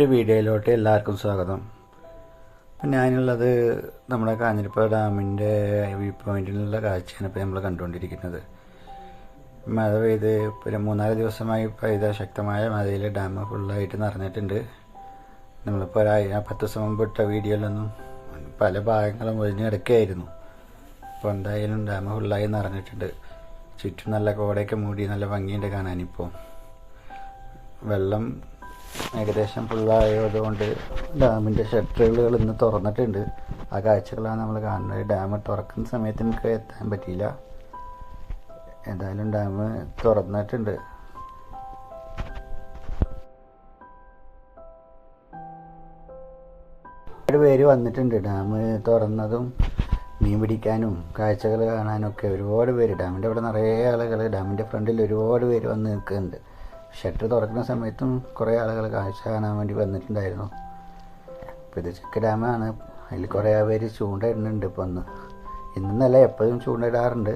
പുതിയൊരു വീഡിയോയിലോട്ട് എല്ലാവർക്കും സ്വാഗതം. അപ്പം ഞാനുള്ളത് നമ്മുടെ കാഞ്ഞിരപ്പുഴ ഡാമിന്റെ വ്യൂ പോയിന്റിലുള്ള കാഴ്ചയാണ് ഇപ്പോൾ നമ്മൾ കണ്ടുകൊണ്ടിരിക്കുന്നത്. മഴ പെയ്ത് ഒരു മൂന്നാൽ ദിവസമായി പെയ്ത ശക്തമായ മഴയിൽ ഡാം ഫുള്ളായിട്ട് നിറഞ്ഞിട്ടുണ്ട്. നമ്മളിപ്പോൾ ഒരു പത്ത് ദിവസം മുമ്പ് ഇട്ട വീഡിയോയിലൊന്നും പല ഭാഗങ്ങളും ഒഴിഞ്ഞ് കിടക്കുകയായിരുന്നു. അപ്പോൾ എന്തായാലും ഡാം ഫുള്ളായി നിറഞ്ഞിട്ടുണ്ട്. ചുറ്റും നല്ല കോടയൊക്കെ മൂടി നല്ല ഭംഗിയുണ്ട് കാണാനിപ്പോൾ. വെള്ളം ഏകദേശം ഫുള്ളായതുകൊണ്ട് ഡാമിന്റെ ഷട്ടറുകൾ ഇന്ന് തുറന്നിട്ടുണ്ട്. ആ കാഴ്ചകളാണ് നമ്മൾ കാണുന്നത്. ഡാം തുറക്കുന്ന സമയത്ത് നമുക്ക് എത്താൻ പറ്റിയില്ല. എന്തായാലും ഡാം തുറന്നിട്ടുണ്ട്. ഒരുപാട് പേര് വന്നിട്ടുണ്ട് ഡാം തുറന്നതും മീൻ പിടിക്കാനും കാഴ്ചകൾ കാണാനൊക്കെ ഒരുപാട് പേര്. ഡാമിന്റെ അവിടെ നിറയെ ആളുകൾ ഡാമിന്റെ ഫ്രണ്ടിൽ ഒരുപാട് പേര് വന്ന് നിൽക്കുന്നുണ്ട്. ഷട്ടർ തുറക്കുന്ന സമയത്തും കുറേ ആളുകൾ കാഴ്ച കാണാൻ വേണ്ടി വന്നിട്ടുണ്ടായിരുന്നു. ഇപ്പോൾ ഇത് ചെക്ക് ഡാമാണ് അതിൽ കുറേ പേര് ചൂണ്ടയിടുന്നുണ്ട് ഇപ്പോൾ ഒന്ന് ഇന്നല്ല എപ്പോഴും ചൂണ്ടയിടാറുണ്ട്.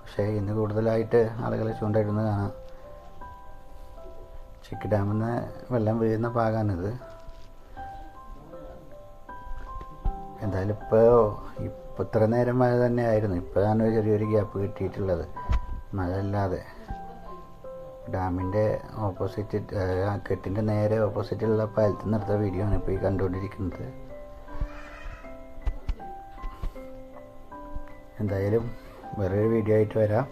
പക്ഷേ ഇന്ന് കൂടുതലായിട്ട് ആളുകൾ ചൂണ്ടയിടുന്നത് കാണാം. ചെക്ക് ഡാമിൽ നിന്ന് വെള്ളം വീഴുന്ന ഭാഗമാണിത് എന്തായാലും ഇപ്പോൾ ഇപ്പോൾ ഇത്ര നേരം മഴ തന്നെ ആയിരുന്നു ഇപ്പോഴാണ് ചെറിയൊരു ഗ്യാപ്പ് കിട്ടിയിട്ടുള്ളത്. മഴ ഇല്ലാതെ. ഡാമിന്റെ ഓപ്പോസിറ്റ് കെട്ടിന്റെ നേരെ ഓപ്പോസിറ്റുള്ള പാലത്തിൽ നിന്ന് എടുത്ത വീഡിയോ ആണ് ഇപ്പോൾ ഈ കണ്ടുകൊണ്ടിരിക്കുന്നത്. എന്തായാലും വേറൊരു വീഡിയോ ആയിട്ട് വരാം.